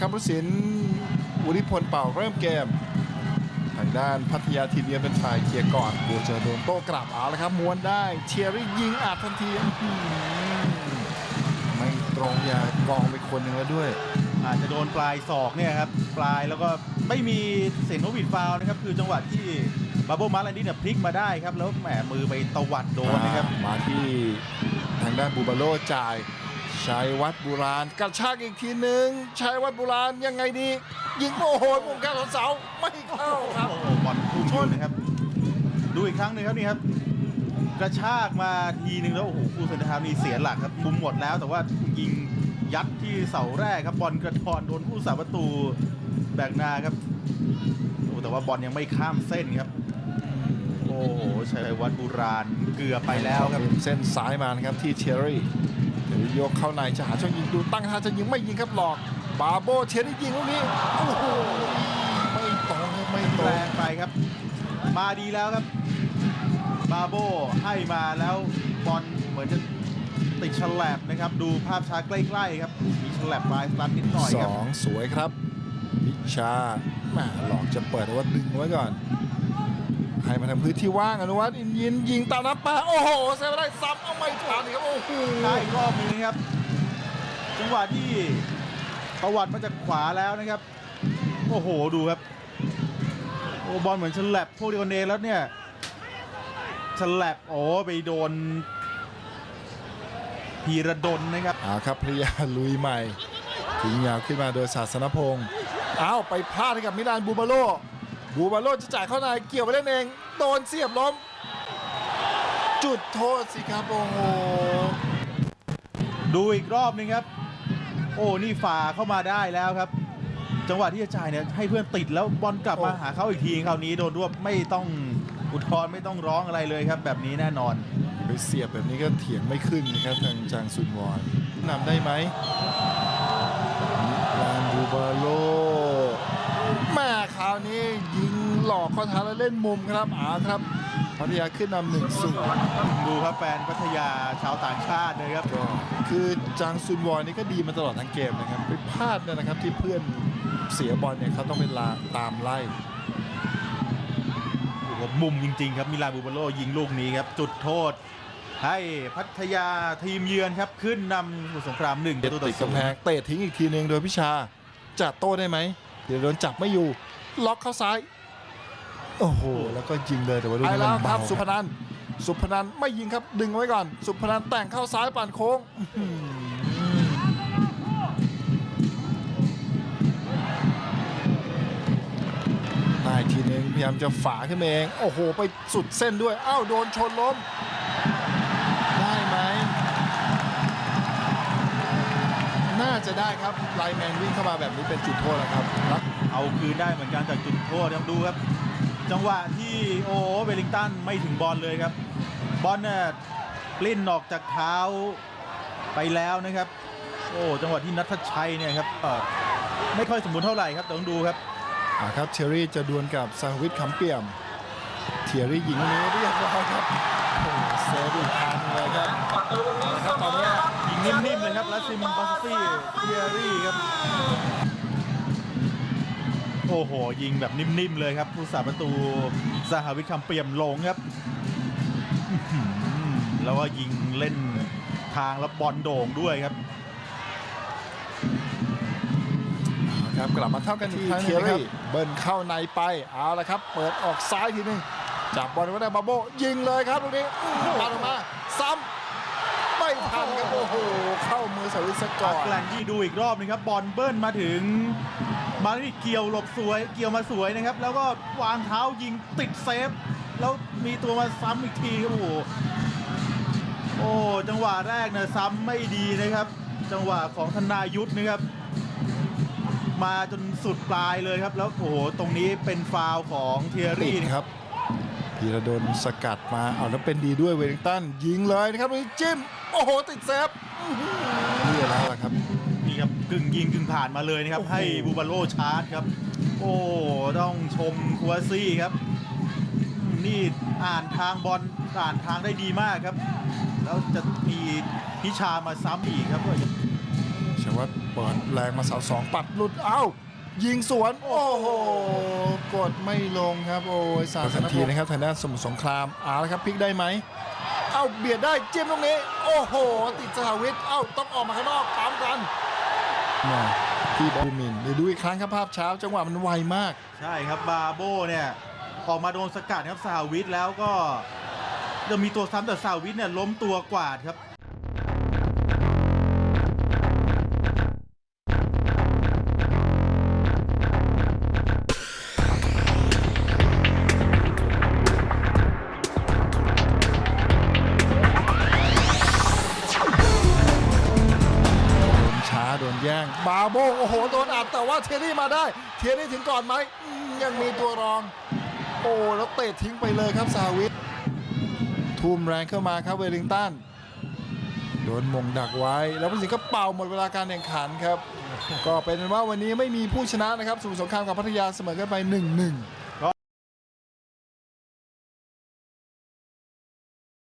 ครับผู้สินวุฒิพลเป่าเริ่มเกม ทางด้านพัทยาทีมเยือนเป็นฝ่ายเคลียร์ก่อนบูเจอโดนโต้กลับเอาละครับม้วนได้เชียรี่ยิงอัดทันทีอื้อหือไม่ตรงอย่ากองไปคนหนึ่งแล้วด้วย อาจจะโดนปลายศอกเนี่ยครับปลายแล้วก็ไม่มีเสียงนกหวีดฟาวล์นะครับคือจังหวะที่บับเบิลมาร์แลนดี้เนี่ยพลิกมาได้ครับ แล้วแหมมือไปตวัดโดนนะครับอ่ามาที่ทางด้านบูบาโลจ่าย ชัยวัดบุราณกระชากอีกทีหนึ่งชัยวัดบุราณยังไงดี ยิงโอ้โหมุมกลางเสาไม่เข้าครับโอ้โหบอลพุ่งชนนะครับ ดูอีกครั้งหนึ่งครับนี่ครับ กระชากมาทีหนึ่งแล้วโอ้โหผู้สันทามนี่เสียหลักครับมุมหมดแล้วแต่ว่ายิงยัดที่เสาแรกครับบอลกระทอนโดนผู้สาประตูแบกนาครับโอ้แต่ว่าบอลยังไม่ข้ามเส้นครับ โอ้โหชัยวัฒน์บุราณเกือบไปแล้วครับเส้นซ้ายมานะครับที่เทียรี่ เทียรี่ยกเข้าในจะหาช่องยิงดูตั้งท่าจะยิงไม่ยิงครับหลอก บาโบเทียรี่ยิงลูกนี้โอ้โหไม่ตรงครับไม่ตรแรง งไปครับ มาดีแล้วครับ บาโบให้มาแล้วบอลเหมือนจะติดฉลับนะครับ ดูภาพช้าใกล้ๆครับ มีฉลับปลายสตันนิดหน่อยสครับองสวยครับวิชาแหม่หลอกจะเปิดแต่ว่าดึงไว้ก่อน ให้มาทำพื้นที่ว่างอนุวัฒน์อินยินยิงตามน้ำปลาโอ้โหเซฟไม่ได้ซ้ำเอาไม่ทันครับโอ้โหได้อีกรอบหนึงนะครับ จังหวะที่ประวัติมาจากขวาแล้วนะครับ โอ้โหดูครับโอ้บอลเหมือนฉลับพวกเดียวกันเองแล้วเนี่ยฉลับโอ้ไปโดนพีระดนนะครับเอาครับพริยาลุยใหม่ถึงยาวขึ้นมาโดยศาสนพงศ์เอาไปพลาดให้กับมิลานบูบาโล บูบาโลจะจ่ายเข้าในเกี่ยวไปเล่นเอง โดนเสียบล้ม จุดโทษสิครับโอ้โหดูอีกรอบหนึงครับ โอ้นี่ฝ่าเข้ามาได้แล้วครับ จังหวะที่จะจ่ายเนี่ยให้เพื่อนติดแล้วบอลกลับมาหาเขาอีกทีคราวนี้โดนรวบไม่ต้องอุทธรณ์ไม่ต้องร้องอะไรเลยครับ แบบนี้แน่นอนไปเสียบแบบนี้ก็เถียงไม่ขึ้นนะครับทางจางซุนวอนนำได้ไหมมิลานบูบาโล แม่คราวนี้ยิงหลอกข้อเท้าแล้วเล่นมุมครับอาครับพัทยาขึ้นนำหนึ่งศูนย์ดูครับแฟนพัทยาชาวต่างชาติเลยครับก็คือจางซุนวอนนี่ก็ดีมาตลอดทั้งเกมนะครับไปพลาดเนี่ยนะครับที่เพื่อนเสียบอลเนี่ยเขาต้องเป็นลาตามไล่โอ้โหมุมจริงๆครับมิลานบูบาโลยิงลูกนี้ครับจุดโทษ ให้พัทยาทีมเยือนครับขึ้นนำสมุทรสงครามหนึ่งปเด็ดระตูต่ติอดศูกำนแพย์งเตะทิ้งอีกทีหนึ่งโดยพิชาจะโต้ได้ไหมเดี๋ยวโดนจับไม่อยู่ ล็อกเข้าซ้ายโอ้โหแล้วก็ยิงเลยแต่ว่าลูกไป Dạ, แล้ว vâng, ครับสุพนันท์สุพนันท์ไม่ยิงครับดึงไว้ก่อน สุพนันท์แต่งเข้าซ้ายปั่นโค้งอื้อหือได้ทีหนึงพยายามจะฝาขึ้นมาเอง โอ้โห ไปสุดเส้นด้วยอ้าวโดนชนล้ม ได้ไหม น่าจะได้ครับไลน์แมนวิ่งเข้ามาแบบนี้เป็นจุดโทษนะครับรัก เอาคืนได้เหมือนกันจากจุดโทษครับดูครับ จังหวะที่โอ้เวลลิงตันไม่ถึงบอลเลยครับ บอลเนี่ยปลิ้นออกจากเท้าไปแล้วนะครับ โอ้จังหวะที่นัทชัยเนี่ยครับเอ่อไม่ค่อยสมบูรณ์เท่าไหร่ครับแต่ต้องดูครับอ่าครับเทยรี่จะดวลกับซาวิทคำเปี่ยมเทียรี่ยิงลูกนี้เรียบร้อยครับโอ้โหเซฟอีกทางเลยครับเอาละครับตอนนี้ยิงนิ่มๆเลยครับลัสซิมบาสซี่เทียรี่ครับ โอ้โห ยิงแบบนิ่ม ๆ เลยครับผู้สาประตูสหวิทย์คำเปี่ยมลงครับอื้อหือแล้วก็ยิงเล่นทางแล้วบอลโด่งด้วยครับครับกลับมาเท่ากันอีกครั้งหนึงนะครับเบิ้ลเข้าในไปเอาละครับ เปิดออกซ้ายทีหนึงจับบอลไว้ได้บาโบยิงเลยครับลูกนี้อื้อปัดออกมาซ้ำไม่ทันครับโอ้โหเข้ามือสวิทย์ ซะก่อนแกลนที่ดูอีกรอบหนึงครับบอลเบิ้ลมาถึง มาที่เกี่ยวหลบสวย เกี่ยวมาสวยนะครับ แล้วก็วางเท้ายิงติดเซฟ แล้วมีตัวมาซ้ำอีกทีครับโอ้โหโอ้จังหวะแรกเนี่ยซ้ำไม่ดีนะครับ จังหวะของธนายุทธนะครับ มาจนสุดปลายเลยครับ แล้วโอ้โหตรงนี้เป็นฟาวล์ของเทียติรี่ดนะครับพีระดนสกัดมาเอาแล้วเป็นดีด้วยเวลิงตันยิงเลยนะครับนี่จิ้ม โอ้โห ติดเซฟอื้อหือเรีย แล้วล่ะครับ นี่ครับกึ่งยิงกึ่งผ่านมาเลยนะครับโอ้โหให้บูบาโลชาร์จครับ โอ้ต้องชมคัวซี่ครับ นี่อ่านทางบอลอ่านทางได้ดีมากครับ แล้วจะมีพิชามาซ้ำอีกครับชวัตเปิดแรงมาเสาสองปัดหลุดเอ้ายิงสวน โอ้โห กดไม่ลงครับ โอ้ยสามทันทีนะครับทางด้านสมุทรสงครามเอาละครับพลิกได้ไหมเอ้าเบียดได้เจิ้มตรงนี้ โอ้โห ติดสหวิทย์เอ้าต้องออกมาข้างนอกตามกันที่บอลมินเดี๋ยวดูอีกครั้งครับภาพเช้าจังหวะมันไวมาก ใช่ครับบาโบเนี่ยออกมาโดนสกัดครับสาวิทแล้วก็จะมีตัวซ้ำแต่สาวิทเนี่ยล้มตัวกวาดครับ ย่งโบโอ้โหโดนอัดแต่ว่าเทยรี่มาได้ เทยรี่ถึงก่อนไหมยังมีตัวรอง โอ้แล้วเตะทิ้งไปเลยครับซาวิททุ่มแรงเข้ามาครับเวลิงตันโดนมงดักไว้ แล้วผู้สิงห์ก็เป่าหมดเวลาการแข่งขันครับ ก็เป็นว่าวันนี้ไม่มีผู้ชนะนะครับสมุทรสงครามกับพัทยาเสมอกันไป 1-1